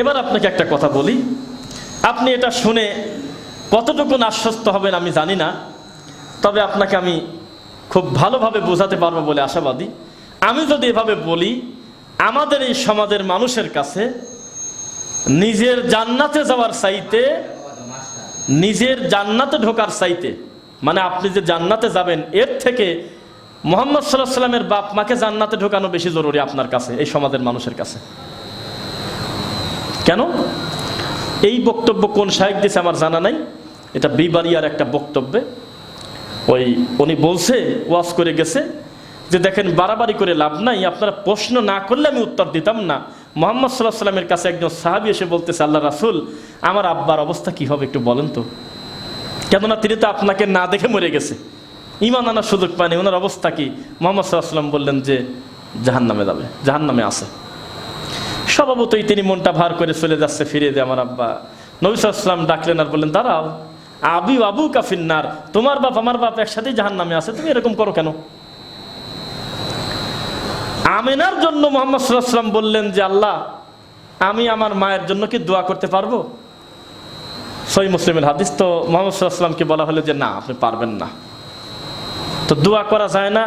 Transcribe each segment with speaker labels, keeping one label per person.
Speaker 1: এবার আপনাকে একটা কথা বলি। আপনি এটা শুনে কতটুকু আশ্বস্ত হবেন আমি জানি না, তবে আপনাকে আমি খুব ভালোভাবে বোঝাতে পারব বলে আশাবাদী। আমি যদি এভাবে বলি, আমাদের এই সমাজের মানুষের কাছে নিজের জান্নাতে যাওয়ার চাইতে, নিজের জান্নাতে ঢোকার চাইতে মানে আপনি যে জান্নাতে যাবেন, এর থেকে মোহাম্মদ সাল্লাহ সাল্লামের বাপ মাকে জান্নাতে ঢোকানো বেশি জরুরি আপনার কাছে, এই সমাজের মানুষের কাছে। কেন? এই বক্তব্য কোন সাহেব দিয়েছে আমার জানা নাই। এটা বিবারিয়ার একটা বক্তব্যে। ওই উনি বলছে, ওয়াজ করে গেছে যে দেখেন, বাড়াবাড়ি করে লাভ নাই। আপনারা প্রশ্ন না করলে আমি উত্তর দিতাম না। মোহাম্মদ সাল্লাহ সাল্লামের কাছে একজন সাহাবি এসে বলতেছে, আল্লাহ রাসুল, আমার আব্বার অবস্থা কি হবে একটু বলেন তো? কেননা তিনি তো আপনাকে না দেখে মরে গেছে। ইমান আনার সুযোগ পায়নি। ওনার অবস্থা কি? মোহাম্মদ সাল্লাহ সাল্লাম বললেন যে জাহান নামে যাবে জাহান নামে আছে। স্বভাবতই তিনি মনটা ভার করে চলে যাচ্ছে ফিরে দিয়ে, আমার আব্বা। নবী সাল্লাম ডাকলেন, আর বললেন, দাঁড়াও, আবি আবু কাফিন্নার তোমার বাপ আমার বাপ একসাথেই জাহান নামে আছে, তুমি এরকম করো কেন? আমেনার জন্য মোহাম্মদ সাল্লাম বললেন যে, আল্লাহ, আমি আমার মায়ের জন্য কি দোয়া করতে পারব? সই মুসলিমের হাদিস তো মোহাম্মদ সাল্লামকে বলা হলো যে, না, আপনি পারবেন না। তো দোয়া করা যায় না,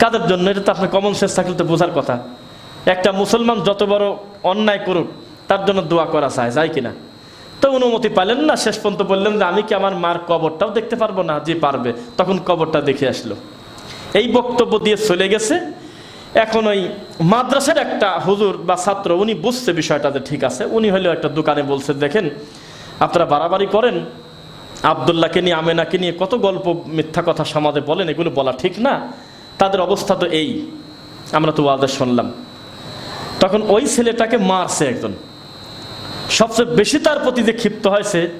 Speaker 1: কাদের জন্য? এটা তো আপনি কমন সেন্স থাকলে তো বোঝার কথা। একটা মুসলমান যত বড় অন্যায় করুক, তার জন্য দোয়া করা যায় যায় কিনা? তো অনুমতি পাইলেন না, শেষ পর্যন্ত বললেন যে, আমি কি আমার মার কবরটাও দেখতে পারব না? যে পারবে, তখন কবরটা দেখে আসলো। এই বক্তব্য দিয়ে চলে গেছে। এখন ওই মাদ্রাসার একটা হুজুর বা ছাত্র, উনি বুঝছে বিষয়টা যে ঠিক আছে। উনি হলেও একটা দোকানে বলছে, দেখেন, আপনারা বাড়াবাড়ি করেন। আবদুল্লাহকে নিয়ে, আমেনাকে নিয়ে কত গল্প, মিথ্যা কথা সমাজে বলেন, এগুলো বলা ঠিক না। তাদের অবস্থা তো এই। আমরা তো ওয়াজে শুনলাম। তখন ওই ছেলেটাকে মারছে একজন। সবচেয়ে বেশি তার প্রতি যে ক্ষিপ্ত হয়েছে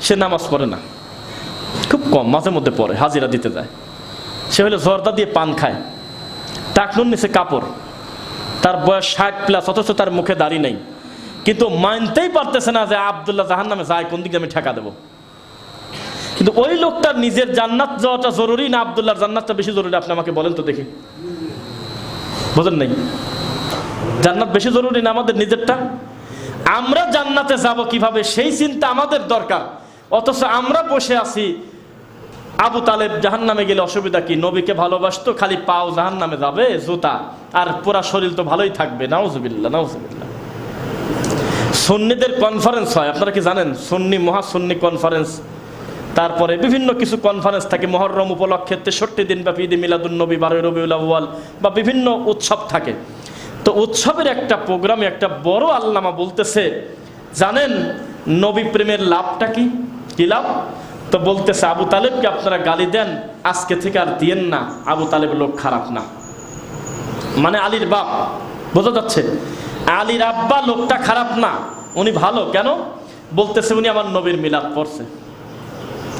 Speaker 1: সে নামাজ পড়ে না। খুব কম, মাঝে মধ্যে পড়ে, হাজিরা দিতে যায়। সে হলো জর্দা দিয়ে পান খায়। টাকনুর নিচে কাপড়। তার বয়স ষাট প্লাস অথচ তার মুখে দাড়ি নেই। কিন্তু মানতেই পারতেছে না যে আবদুল্লাহ জাহান নামে যায়, কোন দিকে আমি ঠেকা দেবো। কিন্তু ওই লোকটার নিজের জান্নাত যাওয়াটা জরুরি না আবদুল্লাহর জান্নাতটা বেশি জরুরি? আপনি আমাকে বলেন তো দেখি। বোঝেন নাই? জান্নাত বেশি জরুরি না আমাদের নিজেরটা? আমরা জান্নাতে যাব কীভাবে? সেই চিন্তা আমাদের দরকার। অথচ আমরা বসে আছি, আবু তালেব জাহান নামে গেলে অসুবিধা কি? নবীকে ভালোবাসতো, খালি পাও জাহান নামে যাবে, জুতা। আর পুরা শরীর তো ভালোই থাকবে। নাউজুবিল্লা নাউজুবিল্লা সুন্নিদের কনফারেন্স হয়। আপনারা কি জানেন? সুন্নি মহাসুন্নি কনফারেন্স তারপরে বিভিন্ন কিছু কনফারেন্স থাকে। মহরম উপলক্ষে তেষট্টি দিন ব্যাপী ঈদ মিলাদুল নবী, বারোই রবিউল আউ্য়াল বা বিভিন্ন উৎসব থাকে। তো উৎসবের একটা প্রোগ্রামে একটা বড় আল্লামা বলতেছে, জানেন নবী প্রেমের লাভটা কি? কি লাভ? তো বলতেছে, আবু তালেবকে আপনারা গালি দেন, আজকে থেকে আর দিয়েন না, আবু তালেব লোক খারাপ না। মানে আলীর বাপ, বোঝা যাচ্ছে? আলীর আব্বা লোকটা খারাপ না, উনি ভালো, কেন? বলতেছে, উনি আমার নবীর মিলাদ পড়ছে।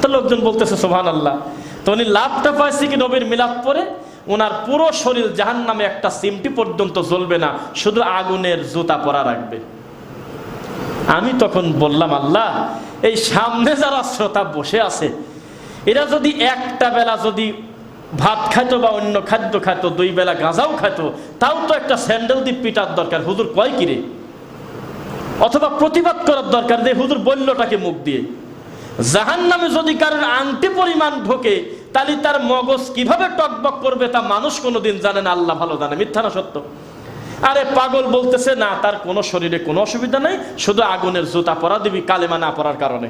Speaker 1: তো লোকজন বলতেছে সোহান আল্লাহ তো উনি লাভটা পাইছে কি নবীর মিলাদ পরে ওনার পুরো শরীর জাহান নামে একটা সিমটি পর্যন্ত জ্বলবে না, শুধু আগুনের জুতা পরা রাখবে। আমি তখন বললাম, আল্লাহ, এই সামনে যারা শ্রোতা বসে আছে, এরা যদি একটা বেলা যদি ভাত খাইতো বা অন্য খাদ্য খাইতো, দুই বেলা গাঁজাও খাইতো, তাও তো একটা স্যান্ডেল দিয়ে পিটার দরকার, হুজুর কয় কিরে অথবা প্রতিবাদ করার দরকার যে হুজুর বললটাকে মুখ দিয়ে। জাহান নামে যদি কারোর আংটি পরিমাণ ঢোকে তাহলে তার মগজ কীভাবে টকবক করবে তা মানুষ কোনোদিন জানে না, আল্লাহ ভালো জানে, মিথ্যা না সত্য। আরে পাগল বলতেছে, না, তার কোনো শরীরে কোনো অসুবিধা নাই, শুধু আগুনের জুতা পরা দিবি, কালেমা না পরার কারণে।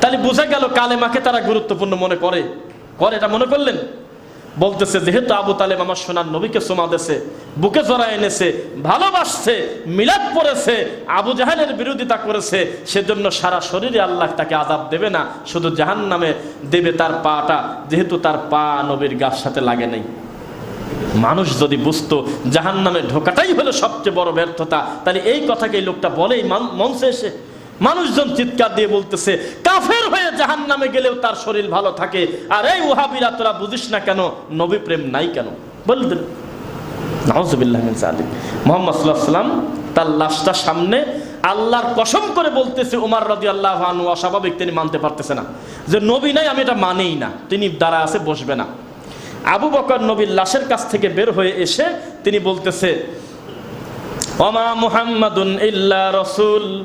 Speaker 1: তাহলে বোঝা গেল কালেমাকে তারা গুরুত্বপূর্ণ মনে করে। করে এটা মনে করলেন? বলতেছে, যেহেতু আবু তালেব আমার সোনার নবীকে সোমা দেশে বুকে জড়া এনেছে, ভালোবাসছে, মিলাদ পড়েছে, আবু জাহানের বিরোধিতা করেছে, সেজন্য সারা শরীরে আল্লাহ তাকে আজাব দেবে না, শুধু জাহান নামে দেবে তার পাটা, যেহেতু তার পা নবীর গাছ সাথে লাগে নাই। মানুষ যদি বুঝতো জাহান নামে ঢোকাটাই হলো সবচেয়ে বড় ব্যর্থতা, তাহলে এই কথাকে লোকটা বলেই মঞ্চে এসে মানুষজন চিৎকার দিয়ে বলতেছে, কাফের হয়ে জাহান নামে গেলেও তার শরীর ভালো থাকে। আর এই ওহাবিরা, তোরা বুঝিস না কেন? নবী প্রেম নাই কেন? বলতেন মোহাম্মদ তার লাশটা সামনে আল্লাহর কসম করে বলতেছে, উমার রাদি আল্লাহ অস্বাভাবিক, তিনি মানতে পারতেছে না। যে নবী নাই, আমি এটা মানেই না। তিনি দাঁড়া আছে, বসবে না। আবু বকর নবীর লাশের কাছ থেকে বের হয়ে এসে তিনি বলতেছে, ওমা মুহাম্মাদুন ইল্লা রসুল।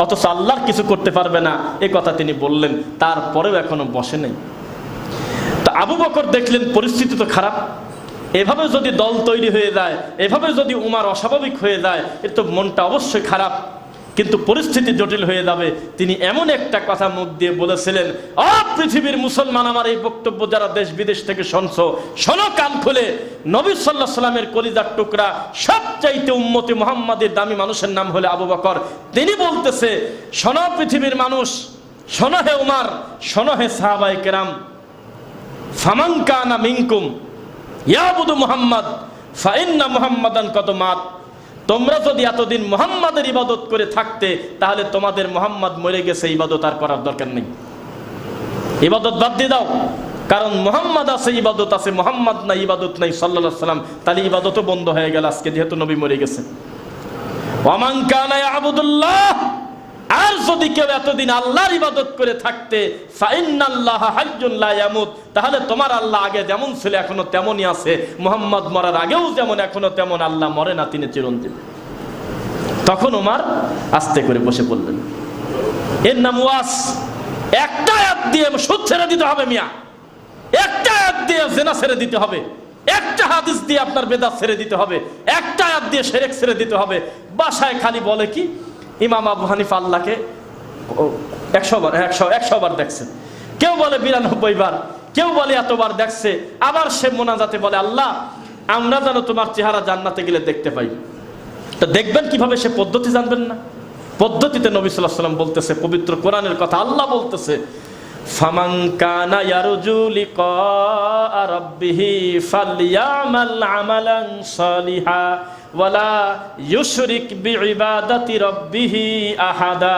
Speaker 1: অথচ আল্লাহর কিছু করতে পারবে না। এ কথা তিনি বললেন, তারপরেও এখনও বসে নেই। তো আবু বকর দেখলেন, পরিস্থিতি তো খারাপ। এভাবে যদি দল তৈরি হয়ে যায়, এভাবে যদি উমার অস্বাভাবিক হয়ে যায়, এর তো মনটা অবশ্যই খারাপ। কিন্তু পরিস্থিতি জটিল হয়ে যাবে। তিনি এমন একটা কথা মুখ দিয়ে বলেছিলেন, অ, পৃথিবীর মুসলমান আমার এই বক্তব্য যারা দেশ বিদেশ থেকে শুনছো, শোনো কান খুলে। নবী সাল্লাহ সাল্লামের কলিজার টুকরা সবচাইতে উম্মতি মোহাম্মদের দামি মানুষের নাম হলে আবু বকর। তিনি বলতেছে, শোনো পৃথিবীর মানুষ, শোনো হে উমার, শোনো হে সাহাবাই কেরাম। ফামাঙ্কানা মিনকুম, ইয়াবুদু মুহাম্মদ, ফাইন্না মুহাম্মাদান কত মাত তোমরা যদি এতদিন মোহাম্মদের ইবাদত করে থাকতে, তাহলে তোমাদের মোহাম্মদ মরে গেছে, ইবাদত আর করার দরকার নেই। ইবাদত বাদ দিয়ে দাও। কারণ মোহাম্মদ আছে, ইবাদত আছে, মোহাম্মদ নাই, ইবাদত নাই সাল্লা সাল্লাম তাহলে ইবাদতও বন্ধ হয়ে গেল, আজকে যেহেতু নবী মরে গেছে। ওয়ামান কানা ইয়াবুদুল্লাহ আর যদি কেউ এতদিন আল্লাহর ইবাদত করে থাকতে তাহলে তোমার আল্লাহ আগে যেমন ছিল, এখনও তেমনই আছে। মুহাম্মদ মরার আগেও যেমন, এখনও তেমন, আল্লাহ মরে না, তিনি চিরঞ্জীব। তখন ওমার আস্তে করে বসে পড়লেন। এর নাম ওয়াস। একটা আয়াত দিয়ে সুদ ছেড়ে দিতে হবে মিয়া। একটা আয়াত দিয়ে জেনা ছেড়ে দিতে হবে। একটা হাদিস দিয়ে আপনার বেদাত ছেড়ে দিতে হবে। একটা আয়াত দিয়ে সেরেক ছেড়ে দিতে হবে। বাসায় খালি বলে কি? ইমাম আবু হানিফা আল্লাহকে একশো বার, একশো একশো বার দেখছে। কেউ বলে বিরানব্বই বার, কেউ বলে এতবার দেখছে, আবার সে মোনাজাতে বলে, আল্লাহ, আমরা যেন তোমার চেহারা জান্নাতে গেলে দেখতে পাই। তো দেখবেন কীভাবে সে পদ্ধতি জানবেন না? পদ্ধতিতে নবী সাল্লাহ সাল্লাম বলতেছে, পবিত্র কোরআনের কথা আল্লাহ বলতেছে, ফামান কানা ইয়ারজু আমালান সালিহা। ওয়ালা ইউশরিক বিইবাদাতি রাব্বিহি আহাদা।